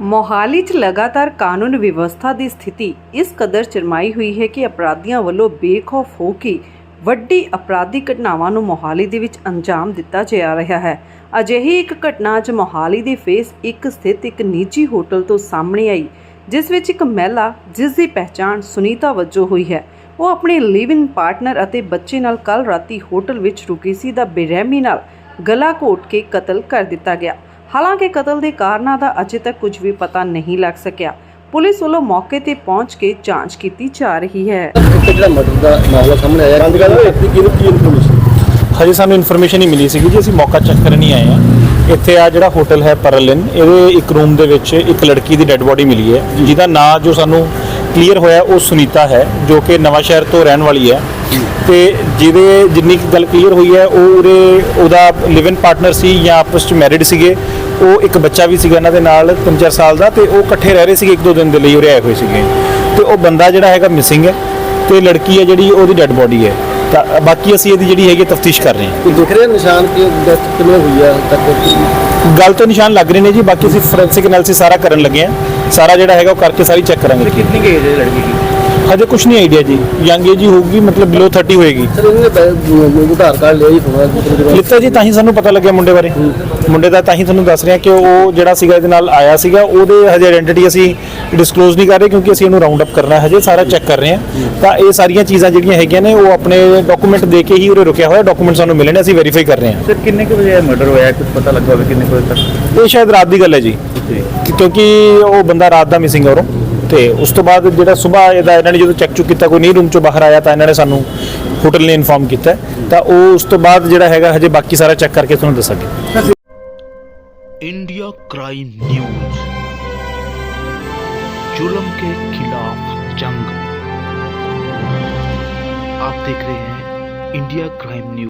ਮੋਹਾਲੀ 'ਚ ਲਗਾਤਾਰ ਕਾਨੂੰਨ ਵਿਵਸਥਾ ਦੀ ਸਥਿਤੀ ਇਸ ਕਦਰ ਚਰਮਾਈ ਹੋਈ ਹੈ ਕਿ ਅਪਰਾਧੀਆਂ ਵੱਲੋਂ ਬੇਖੌਫ ਹੋ ਕੇ ਵੱਡੀ ਅਪਰਾਧਿਕ ਘਟਨਾਵਾਂ ਨੂੰ ਮੋਹਾਲੀ ਦੇ ਵਿੱਚ ਅੰਜਾਮ ਦਿੱਤਾ ਜਾ ਰਿਹਾ ਹੈ। ਅਜਿਹੀ ਇੱਕ ਘਟਨਾ ਅੱਜ ਮੋਹਾਲੀ ਦੇ ਫੇਸ 1 ਸਥਿਤ ਇੱਕ ਨਿੱਜੀ ਹੋਟਲ ਤੋਂ ਸਾਹਮਣੇ ਆਈ, ਜਿਸ ਵਿੱਚ ਇੱਕ ਮਹਿਲਾ, ਜਿਸ ਦੀ ਪਹਿਚਾਣ ਸੁਨੀਤਾ ਵਜੋਂ ਹੋਈ ਹੈ। ਉਹ ਆਪਣੇ ਲਿਵ ਇਨ ਪਾਰਟਨਰ ਅਤੇ ਬੱਚੇ ਨਾਲ ਕੱਲ ਰਾਤੀ ਹੋਟਲ ਵਿੱਚ ਰੁਕੀ ਸੀ, ਦਾ ਬੇਰਹਿਮੀ ਨਾਲ ਗਲਾ ਘੋਟ ਕੇ ਕਤਲ ਕਰ ਦਿੱਤਾ ਗਿਆ। ਹਾਲਾਂਕਿ ਕਤਲ ਦੇ ਕਾਰਨਾਂ ਦਾ ਅਜੇ ਤੱਕ ਕੁਝ ਵੀ ਪਤਾ ਨਹੀਂ ਲੱਗ ਸਕਿਆ। ਪੁਲਿਸ ਵੱਲੋਂ ਮੌਕੇ ਤੇ ਪਹੁੰਚ ਕੇ ਜਾਂਚ ਕੀਤੀ ਜਾ ਰਹੀ ਹੈ। ਇੱਥੇ ਜਿਹੜਾ ਮਰਡਰ ਦਾ ਮਾਮਲਾ ਸਾਹਮਣੇ ਆਇਆ ਬੰਦ ਕਰਦਾ ਵਿਅਕਤੀ ਕਿਹਨੂੰ ਕੀ ਇਨਫੋਰਮੇਸ਼ਨ ਹਜੇ ਸਾਨੂੰ ਇਨਫੋਰਮੇਸ਼ਨ ਹੀ ਮਿਲੀ ਸੀਗੀ ਜੀ ਅਸੀਂ ਮੌਕਾ ਚੈੱਕ ਕਰਨ ਹੀ ਆਏ ਆ ਇੱਥੇ ਆ ਜਿਹੜਾ ਹੋਟਲ ਹੈ ਪਰਲਿਨ ਇਹਦੇ ਇੱਕ ਰੂਮ ਦੇ ਵਿੱਚ ਇੱਕ ਲੜਕੀ ਦੀ ਡੈੱਡ ਬੋਡੀ ਮਿਲੀ ਹੈ। ਜਿਹਦਾ ਨਾਂ ਜੋ ਸਾਨੂੰ ਕਲੀਅਰ ਹੋਇਆ ਉਹ ਸੁਨੀਤਾ ਹੈ ਜੋ ਕਿ ਨਵਾਂ ਸ਼ਹਿਰ ਤੋਂ ਰਹਿਣ ਵਾਲੀ ਹੈ। ਤੇ ਜਿਹਦੇ ਜਿੰਨੀ ਕੁ ਗੱਲ ਕਲੀਅਰ ਹੋਈ ਹੈ ਉਹ ਉਰੇ ਉਹਦਾ ਲਿਵ ਇਨ ਪਾਰਟਨਰ ਸੀ ਜਾਂ ਆਪਸ ਚ ਮੈਰਿਡ ਸੀਗੇ ਉਹ ਇੱਕ ਬੱਚਾ ਵੀ ਸੀਗਾ ਇਹਨਾਂ ਦੇ ਨਾਲ 3-4 ਸਾਲ ਦਾ ਤੇ ਉਹ ਇਕੱਠੇ ਰਹਿ ਰਹੇ ਸੀਗੇ ਇੱਕ ਦੋ ਦਿਨ ਦੇ ਲਈ ਉਰੇ ਆਏ ਹੋਏ ਸੀਗੇ। ਤੇ ਉਹ ਬੰਦਾ ਜਿਹੜਾ ਹੈਗਾ ਮਿਸਿੰਗ ਹੈ ਤੇ ਲੜਕੀ ਹੈ ਜਿਹੜੀ ਉਹਦੀ ਡੈੱਡ ਬੋਡੀ ਹੈ। ਤਾਂ ਬਾਕੀ ਅਸੀਂ ਇਹਦੀ ਜਿਹੜੀ ਹੈਗੀ ਤਫਤੀਸ਼ ਕਰ ਰਹੇ ਹਾਂ। ਕੋਈ ਦਿਖ ਰਿਹਾ ਨਿਸ਼ਾਨ ਕਿ ਡੈਥ ਕਿਵੇਂ ਹੋਈ ਹੈ ਤੱਕ? ਗੱਲ ਤੋਂ ਨਿਸ਼ਾਨ ਲੱਗ ਰਹੇ ਨੇ ਜੀ ਬਾਕੀ ਅਸੀਂ ਫੋਰੈਂਸਿਕ ਐਨਾਲਿਸਿਸ ਸਾਰਾ ਕਰਨ ਲੱਗੇ ਆ ਸਾਰਾ ਜਿਹੜਾ ਹੈਗਾ ਉਹ ਕਰਕੇ ਸਾਰੀ ਚੈੱਕ ਕਰਾਂਗੇ। ਕਿੰਨੀ ਏਜ ਹੈ ਲੜਕੀ ਦੀ? ਹਜੇ ਕੁਝ ਨਹੀਂ ਆਈਡੀਆ ਜੀ। ਯੰਗ ਏਜ ਹੀ ਹੋਊਗੀ ਮਤਲਬ ਬਿਲੋ 30 ਹੋਏਗੀ। ਸਰ ਇਹਨੇ ਬੈ- ਆਧਾਰ ਕਾਰਡ ਲਿਆ ਹੀ ਹੋਣਾ ਲਿੱਤਾ ਜੀ ਤਾਂ ਹੀ ਸਾਨੂੰ ਪਤਾ ਲੱਗਿਆ ਮੁੰਡੇ ਬਾਰੇ। ਮੁੰਡੇ ਦਾ ਤਾਂ ਹੀ ਤੁਹਾਨੂੰ ਦੱਸ ਰਿਹਾ ਕਿ ਉਹ ਜਿਹੜਾ ਸੀਗਾ ਇਹਦੇ ਨਾਲ ਆਇਆ ਸੀਗਾ ਉਹਦੇ ਹਜੇ ਆਇਡੈਂਟੀ ਅਸੀਂ ਡਿਸਕਲੋਜ਼ ਨਹੀਂ ਕਰ ਰਹੇ ਕਿਉਂਕਿ ਅਸੀਂ ਇਹਨੂੰ ਰਾਉਂਡ ਅਪ ਕਰਨਾ ਹੈ ਹਜੇ ਸਾਰਾ ਚੈੱਕ ਕਰ ਰਹੇ ਹਾਂ। ਤਾਂ ਇਹ ਸਾਰੀਆਂ ਚੀਜ਼ਾਂ ਜਿਹੜੀਆਂ ਹੈਗੀਆਂ ਨੇ ਉਹ ਆਪਣੇ ਡਾਕੂਮੈਂਟ ਦੇ ਕੇ ਹੀ ਉਰੇ ਰੁਕਿਆ ਹੋਇਆ ਡਾਕੂਮੈਂਟ ਸਾਨੂੰ ਮਿਲੇ ਨੇ ਅਸੀਂ ਵੈਰੀਫਾਈ ਕਰ ਰਹੇ ਹਾਂ। ਸਰ ਕਿੰਨੇ ਕੁ ਵਜੇ ਮਰਡਰ ਹੋਇਆ? ਕੁਝ ਪਤਾ ਲੱਗਾ ਹੋਵੇ ਕਿੰਨੇ ਕੁ ਵਜੇ ਤੱਕ? ਇਹ ਸ਼ਾਇਦ ਰਾਤ ਦੀ ਗੱਲ ਹੈ ਜੀ। ਕਿਉਂਕਿ ਉਹ ਬੰਦਾ ਰਾਤ ਦਾ ਮਿਸਿੰਗ ਹੈ ਉਰੋਂ। ਤੇ ਉਸ ਤੋਂ ਬਾਅਦ ਜਿਹੜਾ ਸਵੇਰ ਇਹਦਾ ਇਹਨਾਂ ਨੇ ਜਦੋਂ ਚੈੱਕ ਚੁੱਕ ਕੀਤਾ ਕੋਈ ਨਹੀਂ ਰੂਮ ਚੋਂ ਬਾਹਰ ਆਇਆ ਤਾਂ ਇਹਨਾਂ ਨੇ ਸਾਨੂੰ ਹੋਟਲ ਨੇ ਇਨਫਾਰਮ ਕੀਤਾ ਤਾਂ ਉਹ ਉਸ ਤੋਂ ਬਾਅਦ ਜਿਹੜਾ ਹੈਗਾ ਹਜੇ ਬਾਕੀ ਸਾਰਾ ਚੈੱਕ ਕਰਕੇ ਤੁਹਾਨੂੰ ਦੱਸਾਂਗੇ इंडिया क्राइम न्यूज जुल्म के खिलाफ जंग आप देख रहे हैं इंडिया क्राइम न्यूज